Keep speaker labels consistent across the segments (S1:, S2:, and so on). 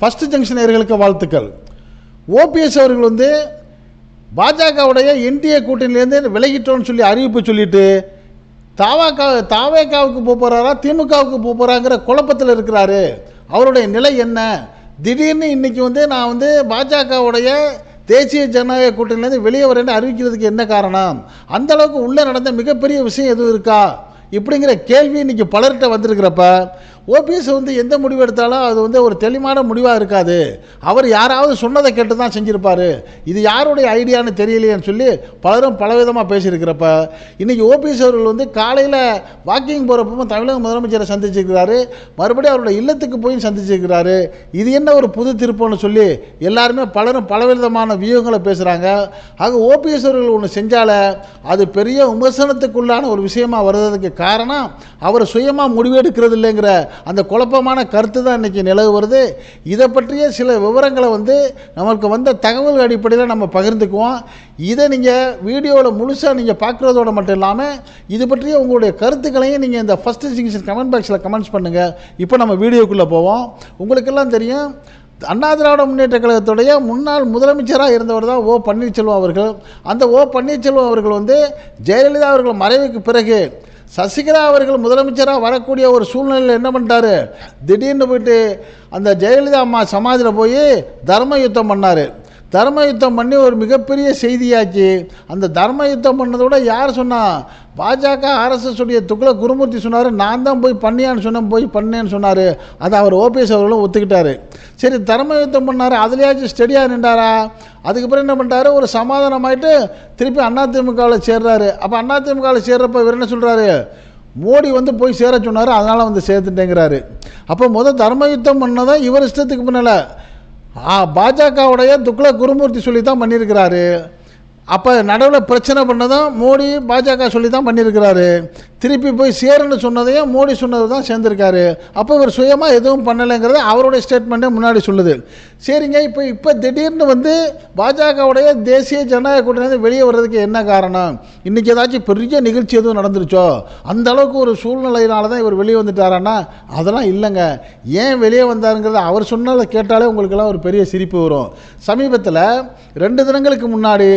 S1: First junction நேயர்களுக்கு வாழ்த்துக்கள். OPS அவர்கள் வந்து பாஜகவுடைய என்டிஏ கூட்டணியிலேருந்து விலகிட்டோன்னு சொல்லி அறிவிப்பு சொல்லிட்டு தாவாக்கா தாவேக்காவுக்கு போகிறாரா திமுகவுக்கு போகிறாங்கிற குழப்பத்தில் இருக்கிறாரு. அவருடைய நிலை என்ன? திடீர்னு இன்றைக்கி வந்து நான் வந்து பாஜகவுடைய தேசிய ஜனநாயக கூட்டணியிலேருந்து வெளியே வரேன்னு அறிவிக்கிறதுக்கு என்ன காரணம்? அந்த அளவுக்கு உள்ளே நடந்த மிகப்பெரிய விஷயம் எதுவும் இருக்கா? இப்படிங்கிற கேள்வி இன்றைக்கி பலர்கிட்ட வந்திருக்கிறப்ப ஓபிஎஸ் வந்து எந்த முடிவு எடுத்தாலும் அது வந்து ஒரு தெளிவான முடிவாக இருக்காது. அவர் யாராவது சொன்னதை கேட்டு தான் செஞ்சுருப்பார். இது யாருடைய ஐடியான்னு தெரியலையேன்னு சொல்லி பலரும் பலவிதமாக பேசியிருக்கிறப்ப இன்னைக்கு ஓபிஎஸ் அவர்கள் வந்து காலையில் வாக்கிங் போகிறப்பவும் தமிழக முதலமைச்சரை சந்திச்சிருக்கிறாரு. மறுபடியும் அவருடைய இல்லத்துக்கு போய் சந்திச்சிருக்கிறாரு. இது என்ன ஒரு புது திருப்பம்னு சொல்லி எல்லாருமே பலரும் பலவிதமான வியூகங்களை பேசுகிறாங்க ஆக ஓபிஎஸ் அவர்கள் ஒன்று செஞ்சால அது பெரிய விமர்சனத்துக்குள்ளான ஒரு விஷயமாக வர்றதுக்கு காரணம் அவர் சுயமாக முடிவெடுக்கிறது இல்லைங்கிற அந்த குழப்பமான கருத்து தான் இன்றைக்கி நிலவு வருது. இதை பற்றிய சில விவரங்களை வந்து நமக்கு வந்த தகவல் அடிப்படையில் நம்ம பகிர்ந்துக்குவோம். இதை நீங்கள் வீடியோவில் முழுசாக நீங்கள் பார்க்குறதோட மட்டும் இல்லாமல் இது பற்றிய உங்களுடைய கருத்துக்களையும் நீங்கள் இந்த ஃபஸ்ட்டு சிங்கிஷன் கமெண்ட் பாக்ஸில் கமெண்ட்ஸ் பண்ணுங்கள் இப்போ நம்ம வீடியோக்குள்ளே போவோம். உங்களுக்கெல்லாம் தெரியும் அண்ணா திராவிட முன்னேற்ற கழகத்துடைய முன்னாள் முதலமைச்சராக இருந்தவர் தான் ஓ பன்னீர்செல்வம் அவர்கள். அந்த ஓ பன்னீர்செல்வம் அவர்கள் வந்து ஜெயலலிதா அவர்கள் மறைவுக்கு பிறகு சசிகலா அவர்கள் முதலமைச்சராக வரக்கூடிய ஒரு சூழ்நிலையில் என்ன பண்ணிட்டாரு? திடீர்னு போயிட்டு அந்த ஜெயலலிதா அம்மா சமாதியில் போய் தர்ம யுத்தம் பண்ணார். தர்ம யுத்தம் பண்ணி ஒரு மிகப்பெரிய செய்தியாச்சு. அந்த தர்ம யுத்தம் பண்ணதை விட யார் சொன்னால் பாஜக ஆர்எஸ்எஸ் உடைய துக்ள குருமூர்த்தி சொன்னார் நான் தான் போய் பண்ணியான்னு சொன்னேன் போய் பண்ணேன்னு சொன்னார். அதை அவர் ஓபிஎஸ் அவர்களும் ஒத்துக்கிட்டாரு. சரி தர்ம யுத்தம் பண்ணார் அதுலேயாச்சும் ஸ்டெடியாக நின்றாரா? அதுக்கப்புறம் என்ன பண்ணிட்டாரு? ஒரு சமாதானமாயிட்டு திருப்பி அதிமுகவில் சேர்றாரு. அப்போ அதிமுகவில் சேர்றப்ப இவர் என்ன சொல்கிறாரு மோடி வந்து போய் சேர சொன்னார் அதனால் வந்து சேர்த்துட்டேங்கிறாரு. அப்போ முதல் தர்ம யுத்தம் பண்ணதான் இவர் இஷ்டத்துக்கு முன்னல பாஜகவுடைய துக்ள குருமூர்த்தி சொல்லி தான் பண்ணியிருக்கிறாரு. அப்போ நடுவில் பிரச்சனை பண்ணதும் மோடி பாஜக சொல்லி தான் பண்ணியிருக்கிறாரு. திருப்பி போய் சேருன்னு சொன்னதையும் மோடி சொன்னது தான் சேர்ந்துருக்காரு. அப்போ இவர் சுயமாக எதுவும் பண்ணலைங்கிறது அவருடைய ஸ்டேட்மெண்ட்டே முன்னாடி சொல்லுது. சரிங்க இப்போ இப்போ திடீர்னு வந்து பாஜகவுடைய தேசிய ஜனநாயக கூட்டணி வெளியே வர்றதுக்கு என்ன காரணம்? இன்றைக்கி ஏதாச்சும் பெரிய நிகழ்ச்சி எதுவும் நடந்துருச்சோ? அந்த அளவுக்கு ஒரு சூழ்நிலையினால தான் இவர் வெளியே வந்துட்டாரான்னா அதெல்லாம் இல்லைங்க. ஏன் வெளியே வந்தாருங்கிறத அவர் சொன்னதை கேட்டாலே உங்களுக்கெல்லாம் ஒரு பெரிய சிரிப்பு வரும். சமீபத்தில் ரெண்டு தினங்களுக்கு முன்னாடி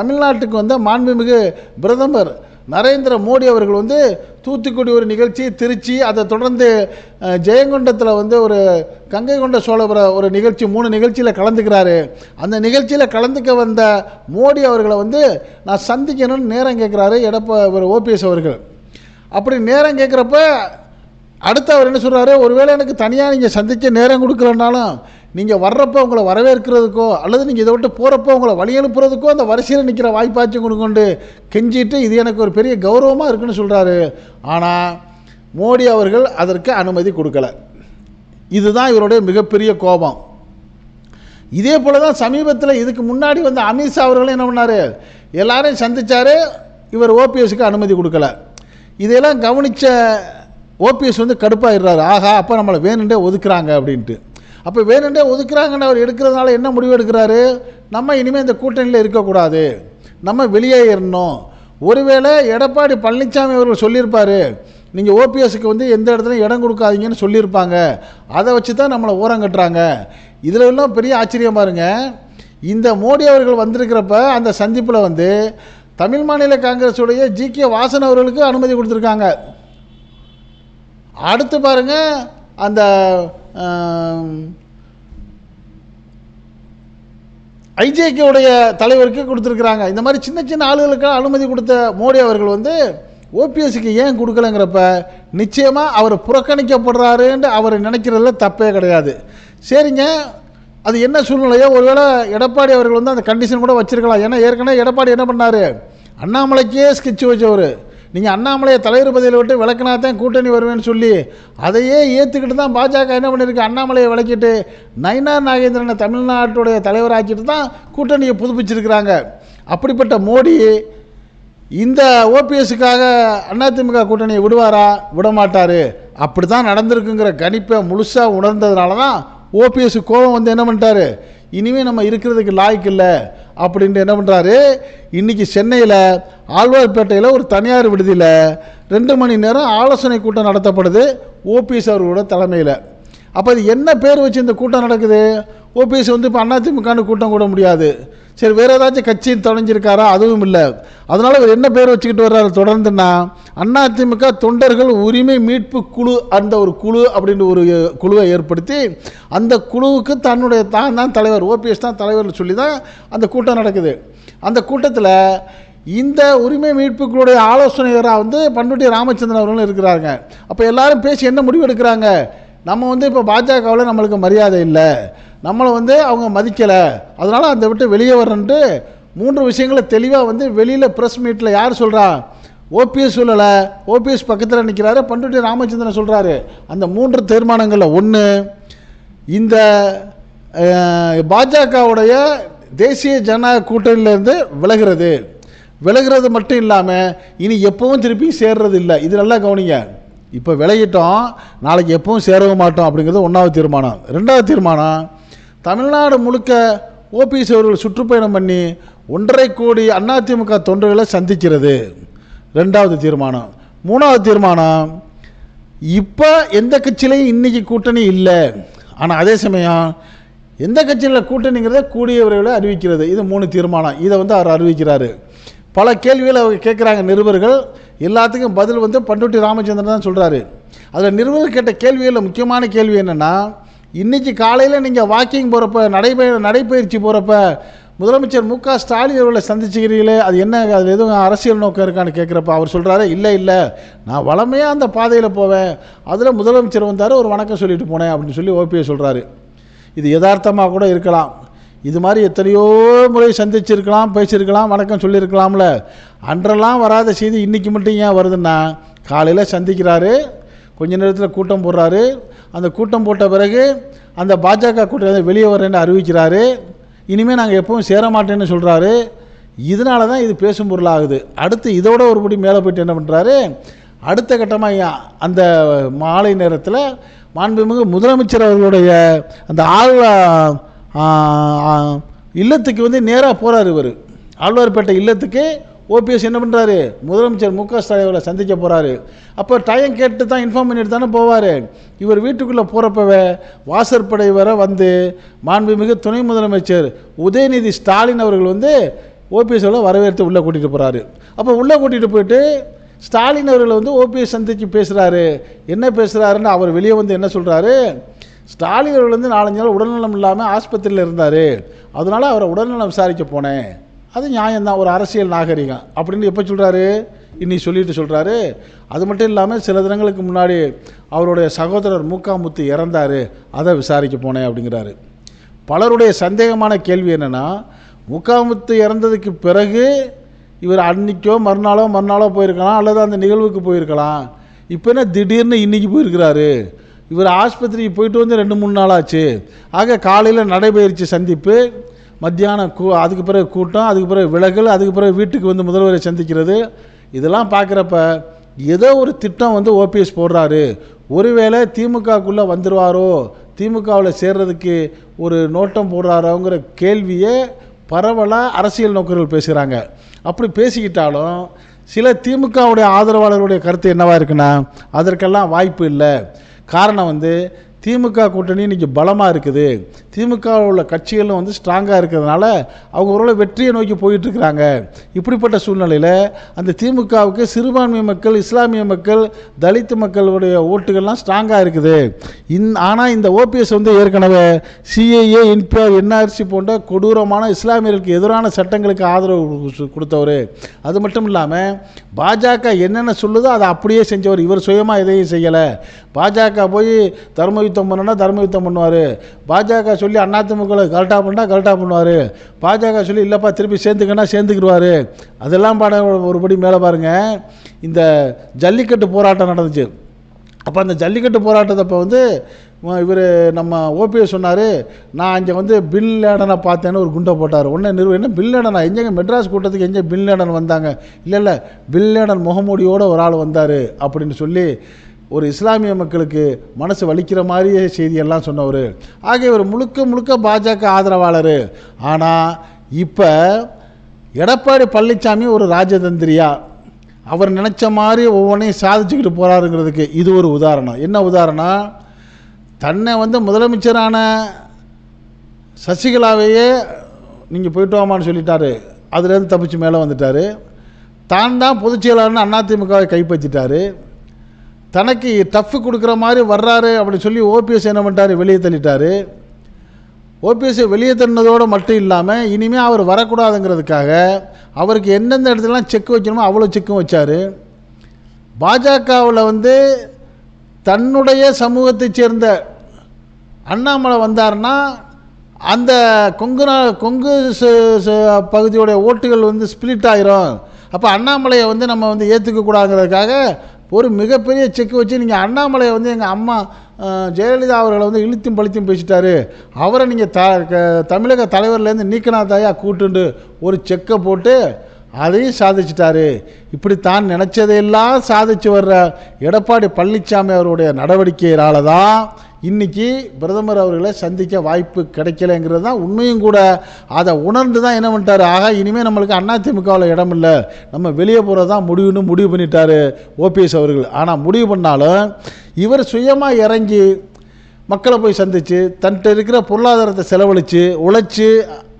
S1: தமிழ்நாட்டுக்கு வந்த மாண்புமிகு பிரதமர் நரேந்திர மோடி அவர்கள் வந்து தூத்துக்குடி ஒரு நிகழ்ச்சி திருச்சி அதை தொடர்ந்து ஜெயங்கொண்டத்தில் வந்து ஒரு கங்கை கொண்ட சோழபுர ஒரு நிகழ்ச்சி மூணு நிகழ்ச்சியில் கலந்துக்கிறாரு. அந்த நிகழ்ச்சியில் கலந்துக்க வந்த மோடி அவர்களை வந்து நான் சந்திக்கணும்னு நேரம் கேட்குறாரு எடப்பா ஒரு ஓபிஎஸ் அவர்கள். அப்படி நேரம் கேட்குறப்ப அடுத்து அவர் என்ன சொல்கிறாரு ஒருவேளை எனக்கு தனியாக நீங்கள் சந்திக்க நேரம் கொடுக்கலனாலும் நீங்கள் வர்றப்போ உங்களை வரவேற்கிறதுக்கோ அல்லது நீங்கள் இதை விட்டு போகிறப்போ உங்களை வழி அனுப்புறதுக்கோ அந்த வரிசையில் நிற்கிற வாய்ப்பாச்சும் கொண்டு கெஞ்சிட்டு இது எனக்கு ஒரு பெரிய கௌரவமாக இருக்குன்னு சொல்கிறாரு ஆனால் மோடி அவர்கள் அதற்கு அனுமதி கொடுக்கல. இதுதான் இவருடைய மிகப்பெரிய கோபம். இதே போல தான் சமீபத்தில் இதுக்கு முன்னாடி வந்த அமித்ஷா அவர்களும் என்ன பண்ணார்? எல்லாரையும் சந்தித்தார் இவர் ஓபிஎஸ்க்கு அனுமதி கொடுக்கல. இதையெல்லாம் கவனித்த ஓபிஎஸ் வந்து கடுப்பாயிடுறாரு. ஆஹா அப்போ நம்மளை வேணுண்டே ஒதுக்குறாங்க அப்படின்ட்டு. அப்போ வேணுண்டே ஒதுக்குறாங்கன்னு அவர் எடுக்கிறதுனால என்ன முடிவு எடுக்கிறாரு? நம்ம இனிமேல் இந்த கூட்டணியில் இருக்கக்கூடாது. நம்ம வெளியேறணும் ஒருவேளை எடப்பாடி பழனிசாமி அவர்கள் சொல்லியிருப்பார் நீங்கள் ஓபிஎஸ்க்கு வந்து எந்த இடத்துலையும் இடம் கொடுக்காதீங்கன்னு சொல்லியிருப்பாங்க. அதை வச்சு தான் நம்மளை ஓரம் கட்டுறாங்க. இதில் எல்லாம் பெரிய ஆச்சரியம் பாருங்க. இந்த மோடி அவர்கள் வந்திருக்கிறப்ப அந்த சந்திப்பில் வந்து தமிழ் மாநில காங்கிரஸுடைய ஜி கே வாசன் அவர்களுக்கு அனுமதி கொடுத்துருக்காங்க. அடுத்து பாருங்க அந்த ஐஜேகே உடைய தலைவருக்கு கொடுத்துருக்குறாங்க. இந்த மாதிரி சின்ன சின்ன ஆளுகளுக்கு அனுமதி கொடுத்த மோடி அவர்கள் வந்து ஓபிஎஸ்க்கு ஏன் கொடுக்கலங்கிறப்ப நிச்சயமாக அவர் புறக்கணிக்கப்படுறாருன்னு அவர் நினைக்கிறதுல தப்பே கிடையாது. சரிங்க அது என்ன சூழ்நிலையோ ஒருவேளை எடப்பாடி அவர்கள் வந்து அந்த கண்டிஷன் கூட வச்சிருக்கலாம். ஏன்னா ஏற்கனவே எடப்பாடி என்ன பண்ணார்? அண்ணாமலைக்கே ஸ்கெட்ச் வச்சவர். நீங்கள் அண்ணாமலையை தலைவர் பதவியில் விட்டு விளக்குனா தான் கூட்டணி வருவேன்னு சொல்லி அதையே ஏற்றுக்கிட்டு தான் பாஜக என்ன பண்ணியிருக்கு அண்ணாமலையை விளக்கிட்டு நயினார் நாகேந்திரனை தமிழ்நாட்டுடைய தலைவராக்கிட்டு தான் கூட்டணியை புதுப்பிச்சிருக்கிறாங்க. அப்படிப்பட்ட மோடி இந்த ஓபிஎஸ்க்காக அதிமுக கூட்டணியை விடுவாரா? விடமாட்டார். அப்படி தான் நடந்திருக்குங்கிற கணிப்பை முழுசாக உணர்ந்ததுனால தான் ஓபிஎஸ் கோபம் வந்து என்ன பண்ணிட்டாரு? இனிமேல் நம்ம இருக்கிறதுக்கு லாய்க்கு இல்லை. அப்படின்ட்டு என்ன பண்ணுறாரு இன்றைக்கி சென்னையில் ஆழ்வார்பேட்டையில் ஒரு தனியார் விடுதியில் ரெண்டு மணி நேரம் ஆலோசனை கூட்டம் நடத்தப்படுது ஓபிஎஸ் அவர்களோட தலைமையில். அப்போ இது என்ன பேர் வச்சு இந்த கூட்டம் நடக்குது? ஓபிஎஸ் வந்து இப்போ அதிமுகன்னு கூட்டம் கூட முடியாது. சரி வேறு ஏதாச்சும் கட்சி தொலைஞ்சிருக்காரா அதுவும் இல்லை. அதனால் இவர் என்ன பேர் வச்சுக்கிட்டு வர்றாரு தொடர்ந்துன்னா அதிமுக தொண்டர்கள் உரிமை மீட்பு குழு அந்த ஒரு குழு அப்படின்னு ஒரு குழுவை ஏற்படுத்தி அந்த குழுவுக்கு தன்னுடைய தான் தான் தலைவர் ஓபிஎஸ் தான் தலைவர்னு சொல்லி தான் அந்த கூட்டம் நடக்குது. அந்த கூட்டத்தில் இந்த உரிமை மீட்புகளுடைய ஆலோசனையராக வந்து பண்ருட்டி ராமச்சந்திரன் அவர்களும் இருக்கிறாங்க அப்போ எல்லாரும் பேசி என்ன முடிவு எடுக்கிறாங்க? நம்ம வந்து இப்போ பாஜகவில் நம்மளுக்கு மரியாதை இல்லை. நம்மளை வந்து அவங்க மதிக்கலை. அதனால் அந்த விட்டு வெளியே வரன்ட்டு மூன்று விஷயங்களை தெளிவாக வந்து வெளியில் ப்ரெஸ் மீட்டில் யார் சொல்கிறா ஓபிஎஸ் சொல்லலை. ஓபிஎஸ் பக்கத்தில் நிற்கிறாரு பண்டுட்டி ராமச்சந்திரன் சொல்கிறாரு அந்த மூன்று தீர்மானங்களில் ஒன்று இந்த பாஜகவுடைய தேசிய ஜனநாயக கூட்டணியிலேருந்து விலகிறது. விலகிறது மட்டும் இல்லாமல் இனி எப்பவும் திருப்பி சேர்றது இல்லை. இது நல்லா கவனிங்க. இப்போ விலகிட்டோம் நாளைக்கு எப்பவும் சேரவும் மாட்டோம் அப்படிங்கிறது ஒன்றாவது தீர்மானம். ரெண்டாவது தீர்மானம் தமிழ்நாடு முழுக்க ஓபிஎஸ் அவர்கள் சுற்றுப்பயணம் பண்ணி ஒன்றரை கோடி அதிமுக தொண்டர்களை சந்திக்கிறது. ரெண்டாவது தீர்மானம். மூணாவது தீர்மானம் இப்போ எந்த கட்சியிலையும் இன்னைக்கு கூட்டணி இல்லை. ஆனால் அதே சமயம் எந்த கட்சியில் கூட்டணிங்கிறத கூடிய விரைவில் அறிவிக்கிறது. இது மூணு தீர்மானம். இதை வந்து அவர் அறிவிக்கிறாரு. பல கேள்விகளை அவங்க கேட்குறாங்க நிருபர்கள். எல்லாத்துக்கும் பதில் வந்து பண்ருட்டி ராமச்சந்திரன் தான் சொல்கிறாரு அதில் நிருபர்கள் கேட்ட கேள்விகளில் முக்கியமான கேள்வி என்னென்னா இன்றைக்கி காலையில் நீங்கள் வாக்கிங் போகிறப்ப நடைபய நடைப்பயிற்சி போகிறப்ப முதலமைச்சர் மு க ஸ்டாலின் அவர்களை சந்திச்சுக்கிறீங்களே அது என்ன அதில் எதுவும் அரசியல் நோக்கம் இருக்கான்னு கேட்குறப்ப அவர் சொல்கிறாரு இல்லை இல்லை. நான் வளமையாக அந்த பாதையில் போவேன். அதில் முதலமைச்சர் வந்தார் ஒரு வணக்கம் சொல்லிட்டு போனேன் அப்படின்னு சொல்லி ஓபிஎஸ் சொல்கிறாரு இது யதார்த்தமாக கூட இருக்கலாம். இது மாதிரி எத்தனையோ முறை சந்திச்சிருக்கலாம் பேசியிருக்கலாம் வணக்கம் சொல்லியிருக்கலாம்ல. அன்றெல்லாம் வராத செய்தி இன்றைக்கி மட்டும் ஏன் வருதுன்னா காலையில் சந்திக்கிறாரு கொஞ்ச நேரத்தில் கூட்டம் போடுறாரு. அந்த கூட்டம் போட்ட பிறகு அந்த பாஜக கூட்டம் வெளியே வரேன்னு அறிவிக்கிறாரு. இனிமேல் நாங்கள் எப்பவும் சேர மாட்டேன்னு சொல்கிறாரு இதனால தான் இது பேசும் பொருளாகுது. அடுத்து இதோட ஒருபடி மேலே போயிட்டு என்ன பண்ணுறாரு அடுத்த கட்டமாக அந்த மாலை நேரத்தில் மாண்புமிகு முதலமைச்சர் அவர்களுடைய அந்த ஆள் இல்லத்துக்கு வந்து நேராக போகிறார் இவர். ஆழ்வார்பேட்டை இல்லத்துக்கு ஓபிஎஸ் என்ன பண்ணுறாரு முதலமைச்சர் மு க ஸ்டாலின் அவரை சந்திக்க போகிறாரு அப்போ டைம் கேட்டு தான் இன்ஃபார்ம் பண்ணிட்டு தானே போவார். இவர் வீட்டுக்குள்ளே போகிறப்பவே வாசற்படை வர வந்து மாண்புமிகு துணை முதலமைச்சர் உதயநிதி ஸ்டாலின் அவர்கள் வந்து ஓபிஎஸ்ல வரவேற்று உள்ளே கூட்டிகிட்டு போகிறாரு அப்போ உள்ளே கூட்டிகிட்டு போயிட்டு ஸ்டாலின் அவர்களை வந்து ஓபிஎஸ் சந்திச்சு பேசுகிறாரு என்ன பேசுகிறாருன்னு அவர் வெளியே வந்து என்ன சொல்கிறாரு ஸ்டாலின் அவர்கள் வந்து நாலஞ்சு நாள் உடல்நலம் இல்லாமல் ஆஸ்பத்திரியில் இருந்தார். அதனால அவரை உடல்நலம் விசாரிக்க போனேன். அது நியாயம்தான். ஒரு அரசியல் நாகரிகம். அப்படின்னு எப்போ சொல்கிறாரு இன்னைக்கு சொல்லிட்டு சொல்கிறாரு அது மட்டும் இல்லாமல் சில தினங்களுக்கு முன்னாடி அவருடைய சகோதரர் மூக்காமுத்து இறந்தார். அதை விசாரிக்க போனேன் அப்படிங்கிறாரு. பலருடைய சந்தேகமான கேள்வி என்னென்னா முக்காமுத்து இறந்ததுக்கு பிறகு இவர் அன்னைக்கோ மறுநாளோ மறுநாளோ போயிருக்கலாம் அல்லது அந்த நிகழ்வுக்கு போயிருக்கலாம். இப்போ என்ன திடீர்னு இன்னைக்கு போயிருக்கிறாரு? இவர் ஆஸ்பத்திரிக்கு போயிட்டு வந்து ரெண்டு மூணு நாள் ஆச்சு ஆக காலையில் நடைபயிற்சி சந்திப்பு மத்தியானம் கூ அதுக்கு பிறகு கூட்டம் அதுக்கு பிறகு விலகல் அதுக்கு பிறகு வீட்டுக்கு வந்து முதல்வரை சந்திக்கிறது. இதெல்லாம் பார்க்குறப்ப ஏதோ ஒரு திட்டம் வந்து ஓபிஎஸ் போடுறாரு. ஒருவேளை திமுகக்குள்ளே வந்துடுவாரோ திமுகவில் சேர்றதுக்கு ஒரு நோட்டம் போடுறாரோங்கிற கேள்வியே பரவலாக அரசியல் நோக்கர்கள் பேசுகிறாங்க அப்படி பேசிக்கிட்டாலும் சில திமுகவுடைய ஆதரவாளர்களுடைய கருத்து என்னவாக இருக்குன்னா அதற்கெல்லாம் வாய்ப்பு இல்லை. காரணம் வந்து திமுக கூட்டணி இன்றைக்கி பலமாக இருக்குது. திமுகவில் உள்ள கட்சிகளும் வந்து ஸ்ட்ராங்காக இருக்கிறதுனால அவங்க ஓரளவு வெற்றியை நோக்கி போயிட்டுருக்கிறாங்க இப்படிப்பட்ட சூழ்நிலையில் அந்த திமுகவுக்கு சிறுபான்மை மக்கள் இஸ்லாமிய மக்கள் தலித்து மக்களுடைய ஓட்டுகள்லாம் ஸ்ட்ராங்காக இருக்குது. இந் ஆனால் இந்த ஓபிஎஸ் வந்து ஏற்கனவே சிஏஏ இன்பிஆர் என்ஆர்சி போன்ற கொடூரமான இஸ்லாமியர்களுக்கு எதிரான சட்டங்களுக்கு ஆதரவு கொடுத்தவர். அது மட்டும் இல்லாமல் பாஜக என்னென்ன சொல்லுதோ அதை அப்படியே செஞ்சவர். இவர் சுயமாக எதையும் செய்யலை. பாஜக போய் தர்ம யுத்தம் பண்ணனா தர்ம யுத்தம் பண்ணுவார். பாஜக சொல்லி அதிமுகவில் கரெக்டாக பண்ணால் கரெக்டாக பண்ணுவார். பாஜக சொல்லி இல்லைப்பா திருப்பி சேர்ந்துக்கன்னா சேர்ந்துக்கிடுவார். அதெல்லாம் பாட ஒருபடி மேலே பாருங்கள் இந்த ஜல்லிக்கட்டு போராட்டம் நடந்துச்சு. அப்போ அந்த ஜல்லிக்கட்டு போராட்டத்தப்போ வந்து இவர் நம்ம ஓபிஎஸ் சொன்னார் நான் இங்கே வந்து பில் லேடனை பார்த்தேன்னு ஒரு குண்டை போட்டார். உடனே நிறுவனம் என்ன பில் லேடனா? எங்கேங்க மெட்ராஸ் கூட்டத்துக்கு எங்கே பில் லேடன் வந்தாங்க? இல்லை இல்லை பின் லேடன் முகமூடியோட ஒரு ஆள் வந்தார் அப்படின்னு சொல்லி ஒரு இஸ்லாமிய மக்களுக்கு மனசு வலிக்கிற மாதிரியே செய்தியெல்லாம் சொன்னவர். ஆக இவர் முழுக்க முழுக்க பாஜக ஆதரவாளர். ஆனால் இப்போ எடப்பாடி பழனிசாமி ஒரு ராஜதந்திரியா? அவர் நினச்ச மாதிரி ஒவ்வொன்றையும் சாதிச்சுக்கிட்டு போகிறாருங்கிறதுக்கு இது ஒரு உதாரணம். என்ன உதாரணம் தன்னை வந்து முதலமைச்சரான சசிகலாவையே நீங்கள் போயிட்டு வாமான்னு சொல்லிட்டாரு. அதுலேருந்து தப்பிச்சு மேலே வந்துட்டார். தான் தான் பொதுச் செயலாளர்னு அதிமுகவை கைப்பற்றிட்டாரு. தனக்கு டஃப் கொடுக்குற மாதிரி வர்றாரு அப்படின்னு சொல்லி ஓபிஎஸ் என்ன பண்ணிட்டாரு? வெளியே தள்ளிட்டார். ஓபிஎஸ்ஸை வெளியே தள்ளினதோடு மட்டும் இல்லாமல் இனிமேல் அவர் வரக்கூடாதுங்கிறதுக்காக அவருக்கு எந்தெந்த இடத்துலலாம் செக் வைக்கணுமோ அவ்வளோ செக்கும் வச்சார். பாஜகவில் வந்து தன்னுடைய சமூகத்தைச் சேர்ந்த அண்ணாமலை வந்தாருன்னா அந்த கொங்கு கொங்கு ச- பகுதியோடைய ஓட்டுகள் வந்து ஸ்பிளிட் ஆகிரும் அப்போ அண்ணாமலையை வந்து நம்ம வந்து ஏற்றுக்கக்கூடாதுங்கிறதுக்காக ஒரு மிகப்பெரிய செக் வச்சு நீங்கள் அண்ணாமலையை வந்து எங்கள் அம்மா ஜெயலலிதா அவர்களை வந்து இழுத்தும் பழித்தும் பேசிட்டாரு. அவரை நீங்கள் த க- தமிழக தலைவர்லேருந்து நீக்கினா தாயா கூட்டுண்டு ஒரு செக்கை போட்டு அதையும் சாதிச்சிட்டாரு. இப்படி தான் நினச்சதையெல்லாம் சாதிச்சு வர்ற எடப்பாடி பழனிசாமி அவருடைய நடவடிக்கையினால தான் இன்னைக்கு பிரதமர் அவர்களை சந்திக்க வாய்ப்பு கிடைக்கலங்கிறது தான் உண்மையும் கூட. அதை உணர்ந்து தான் என்ன பண்ணிட்டாரு? ஆக இனிமேல் நம்மளுக்கு அதிமுகவில் இடம் இல்லை. நம்ம வெளியே போகிறது தான் முடிவுன்னு முடிவு பண்ணிட்டாரு ஓபிஎஸ் அவர்கள். ஆனால் முடிவு பண்ணாலும் இவர் சுயமாக இறங்கி மக்களை போய் சந்தித்து தன்கிட்ட இருக்கிற பொருளாதாரத்தை செலவழித்து உழைச்சி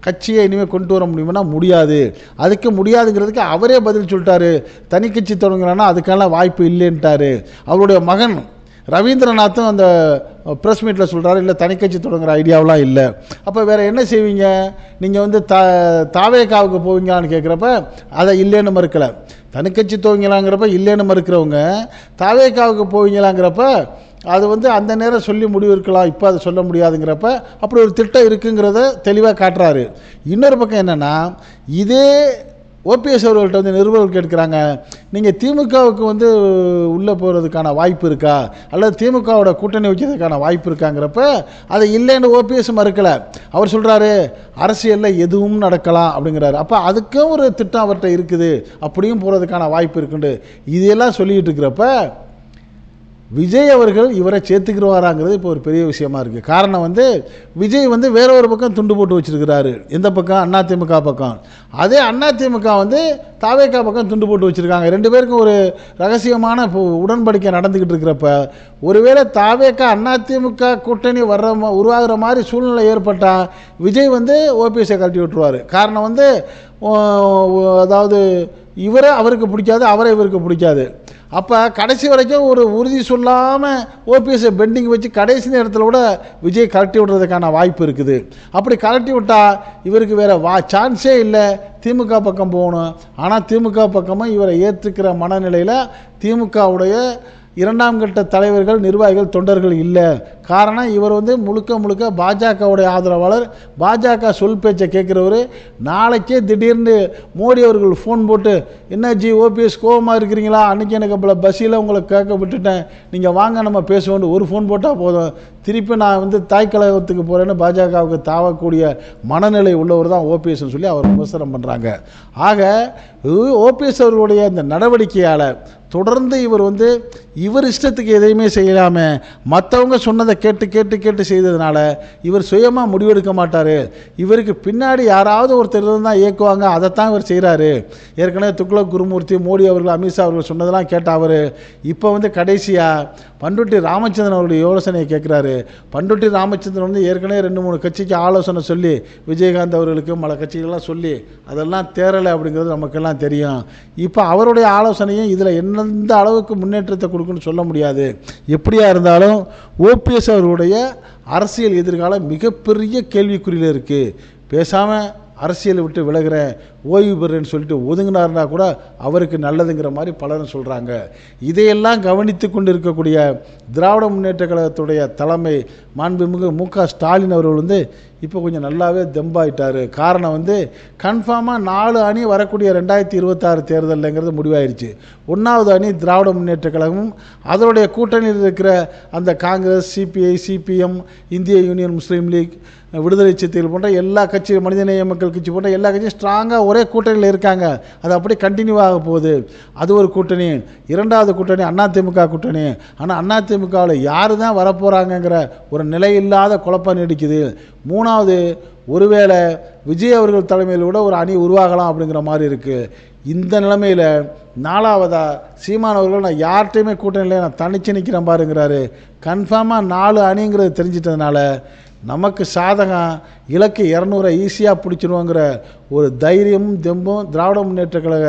S1: கட்சியை இனிமேல் கொண்டு வர முடியுமானா முடியாது. அதுக்கு முடியாதுங்கிறதுக்கு அவரே பதில் சொல்லிட்டாரு. தனி கட்சி தொடங்குறான்னா அதுக்கான வாய்ப்பு இல்லைன்ட்டாரு. அவருடைய மகன் ரவீந்திரநாத்தும் அந்த ப்ரெஸ் மீட்டில் சொல்கிறாரு இல்லை தனிக்கட்சி தொடங்குற ஐடியாவெலாம் இல்லை. அப்போ வேறு என்ன செய்வீங்க? நீங்கள் வந்து த தாவேக்காவுக்கு போவீங்களான்னு கேட்குறப்ப அதை இல்லைன்னு மறுக்கலை. தனிக்கட்சி துவங்கலாங்கிறப்ப இல்லைன்னு மறுக்கிறவங்க தாவேக்காவுக்கு போவீங்களாங்கிறப்ப அது வந்து அந்த நேரம் சொல்லி முடிவு இருக்கலாம் இப்போ அதை சொல்ல முடியாதுங்கிறப்ப அப்படி ஒரு திட்டம் இருக்குங்கிறத தெளிவாக காட்டுறாரு. இன்னொரு பக்கம் என்னென்னா இதே ஓபிஎஸ் அவர்கள்ட்ட வந்து நிருபர்கள் கேட்குறாங்க நீங்கள் திமுகவுக்கு வந்து உள்ளே போகிறதுக்கான வாய்ப்பு இருக்கா? அல்லது திமுகவோட கூட்டணி வைக்கிறதுக்கான வாய்ப்பு இருக்காங்கிறப்ப அதை இல்லைன்னு ஓபிஎஸ் மறுக்கலை. அவர் சொல்கிறாரு அரசியலில் எதுவும் நடக்கலாம் அப்படிங்கிறாரு. அப்போ அதுக்கும் ஒரு திட்டம் அவர்கிட்ட இருக்குது. அப்படியும் போகிறதுக்கான வாய்ப்பு இருக்குண்டு. இதையெல்லாம் சொல்லிக்கிட்டு இருக்கிறப்ப விஜய் அவர்கள் இவரை சேர்த்துக்கிறவாராங்கிறது இப்போ ஒரு பெரிய விஷயமா இருக்குது காரணம் வந்து விஜய் வந்து வேற ஒரு பக்கம் துண்டு போட்டு வச்சிருக்கிறாரு. எந்த பக்கம்? அதிமுக பக்கம். அதே அதிமுக வந்து தாவேக்கா பக்கம் துண்டு போட்டு வச்சுருக்காங்க. ரெண்டு பேருக்கும் ஒரு ரகசியமான உடன்படிக்கை நடந்துக்கிட்டு இருக்கிறப்ப ஒருவேளை தாவேக்கா அதிமுக கூட்டணி வர்ற உருவாகிற மாதிரி சூழ்நிலை ஏற்பட்டால் விஜய் வந்து ஓபிஎஸ்ஐ கழட்டி விட்டுருவார். காரணம் வந்து அதாவது இவரை அவருக்கு பிடிக்காது அவரை இவருக்கு பிடிக்காது. அப்போ கடைசி வரைக்கும் ஒரு உறுதி சொல்லாமல் ஓபிஎஸ்ஸை பெண்டிங் வச்சு கடைசி நேரத்தில் கூட விஜய் கரட்டி விடுறதுக்கான வாய்ப்பு இருக்குது. அப்படி கரட்டி விட்டால் இவருக்கு வேறு வா சான்ஸே இல்லை. திமுக பக்கம் போகணும். ஆனால் திமுக பக்கமும் இவரை ஏற்றுக்கிற மனநிலையில் திமுகவுடைய இரண்டாம் கட்ட தலைவர்கள் நிர்வாகிகள் தொண்டர்கள் இல்லை. காரணம் இவர் வந்து முழுக்க முழுக்க பாஜகவுடைய ஆதரவாளர். பாஜக சொல் பேச்சை கேட்குறவர் நாளைக்கே திடீர்னு மோடி அவர்கள் ஃபோன் போட்டு என்ன ஜி ஓபிஎஸ் கோபமாக இருக்கிறீங்களா? அன்றைக்கி எனக்கு பல பஸ்ஸில் உங்களை கேட்க விட்டுட்டேன். நீங்கள் வாங்க நம்ம பேசுவோம் ஒரு ஃபோன் போட்டால் போதும். திருப்பி நான் வந்து தாய் கழகத்துக்கு போகிறேன்னு பாஜகவுக்கு தாவக்கூடிய மனநிலை உள்ளவர் தான் ஓபிஎஸ்ன்னு சொல்லி அவர் விமர்சனம் பண்ணுறாங்க ஆக ஓபிஎஸ் அவர்களுடைய இந்த நடவடிக்கையால் தொடர்ந்து இவர் வந்து இவர் இஷ்டத்துக்கு எதையுமே செய்யாமல் மற்றவங்க சொன்னதை கேட்டு கேட்டு கேட்டு செய்ததுனால இவர் சுயமாக முடிவெடுக்க மாட்டார். இவருக்கு பின்னாடி யாராவது ஒருத்தர் இருந்தால் இயக்குவாங்க அதைத்தான் இவர் செய்கிறாரு ஏற்கனவே துக்ளக் குருமூர்த்தி மோடி அவர்கள் அமித்ஷா அவர்கள் சொன்னதெல்லாம் கேட்ட அவர் இப்போ வந்து கடைசியாக பண்டுட்டி ராமச்சந்திரன் அவருடைய யோசனையை கேட்குறாரு. பண்டுட்டி ராமச்சந்திரன் வந்து ஏற்கனவே ரெண்டு மூணு கட்சிக்கு ஆலோசனை சொல்லி விஜயகாந்த் அவர்களுக்கு பல கட்சிகள்லாம் சொல்லி அதெல்லாம் தேரலை அப்படிங்கிறது நமக்கெல்லாம் தெரியும். இப்போ அவருடைய ஆலோசனையும் இதில் எந்தெந்த அளவுக்கு முன்னேற்றத்தை கொடுக்குன்னு சொல்ல முடியாது. எப்படியா இருந்தாலும் ஓபிஎஸ் அவர்களுடைய அரசியல் எதிர்காலம் மிகப்பெரிய கேள்விக்குறியில் இருக்குது பேசாமல் அரசியலை விட்டு விலகிறேன். ஓய்வு பெறுன்னு சொல்லிட்டு ஒதுங்கினார்னா கூட அவருக்கு நல்லதுங்கிற மாதிரி பலரும் சொல்கிறாங்க இதையெல்லாம் கவனித்து கொண்டு இருக்கக்கூடிய திராவிட முன்னேற்ற கழகத்துடைய தலைமை மாண்புமிகு மு க ஸ்டாலின் அவர்கள் வந்து இப்போ கொஞ்சம் நல்லாவே தெம்பாயிட்டார். காரணம் வந்து கன்ஃபார்மாக நாலு அணி வரக்கூடிய ரெண்டாயிரத்தி இருபத்தாறு தேர்தலுங்கிறது முடிவாயிருச்சு. ஒன்றாவது அணி திராவிட முன்னேற்ற கழகமும் அதனுடைய கூட்டணியில் இருக்கிற அந்த Congress C P I C P M இந்திய union Muslim league Viduthalai Chiruthaigal போன்ற எல்லா கட்சி மனிதநேய மக்கள் கட்சி போன்ற எல்லா கட்சியும் ஸ்ட்ராங்காக ஒரே கூட்டணியில் இருக்காங்க. அது அப்படியே கண்டினியூ ஆக போகுது. அது ஒரு கூட்டணி. இரண்டாவது கூட்டணி அதிமுக கூட்டணி. ஆனால் அதிமுகவில் யார் தான் வரப்போகிறாங்கங்கிற ஒரு நிலையில்லாத குழப்பம் நீடிக்குது. மூணாவது ஒருவேளை விஜய் அவர்கள் தலைமையில் கூட ஒரு அணி உருவாகலாம் அப்படிங்கிற மாதிரி இருக்குது இந்த நிலைமையில் நாலாவதா சீமானவர்கள் நான் யார்கிட்டையுமே கூட்டணியில் நான் தனிச்சு நிற்கிறேன் பாருங்கிறாரு. கன்ஃபார்மாக நாலு அணிங்கிறது தெரிஞ்சிட்டதுனால நமக்கு சாதகம் இலக்கு இரநூறை ஈஸியாக பிடிச்சிருவோங்கிற ஒரு தைரியமும் தெம்பும் திராவிட முன்னேற்ற கழக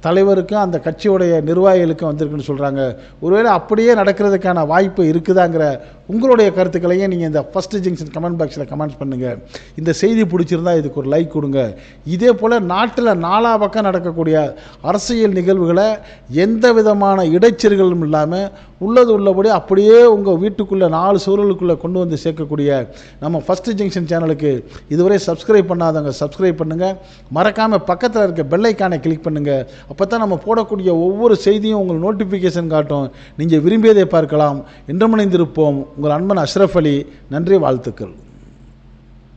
S1: தலைவருக்கும் அந்த கட்சியுடைய நிர்வாகிகளுக்கும் வந்திருக்குன்னு சொல்கிறாங்க ஒருவேளை அப்படியே நடக்கிறதுக்கான வாய்ப்பு இருக்குதாங்கிற உங்களுடைய கருத்துக்களையும் நீங்கள் இந்த ஃபஸ்ட் ஜங்ஷன் கமெண்ட் பாக்ஸில் கமெண்ட் பண்ணுங்கள் இந்த செய்தி பிடிச்சிருந்தா இதுக்கு ஒரு லைக் கொடுங்க. இதே போல் நாட்டில் நாலா பக்கம் நடக்கக்கூடிய அரசியல் நிகழ்வுகளை எந்த விதமான இடைச்சல்களும் இல்லாமல் உள்ளது உள்ளபடி அப்படியே உங்கள் வீட்டுக்குள்ளே நாலு சூழலுக்குள்ளே கொண்டு வந்து சேர்க்கக்கூடிய நம்ம ஃபஸ்ட்டு ஜங்ஷன் சேனலுக்கு இதுவரை சப்ஸ்கிரைப் பண்ணாதவங்க சப்ஸ்கிரைப் பண்ணுங்கள் மறக்காமல் பக்கத்தில் இருக்க பெல்லைக்கானை கிளிக் பண்ணுங்கள் அப்போ தான் நம்ம போடக்கூடிய ஒவ்வொரு செய்தியும் உங்களுக்கு நோட்டிஃபிகேஷன் காட்டும். நீங்கள் விரும்பியதை பார்க்கலாம். இன்றமணிந்திருப்போம் உங்கள் அன்பன் அஷ்ரஃப் அலி. நன்றி வாழ்த்துக்கள்.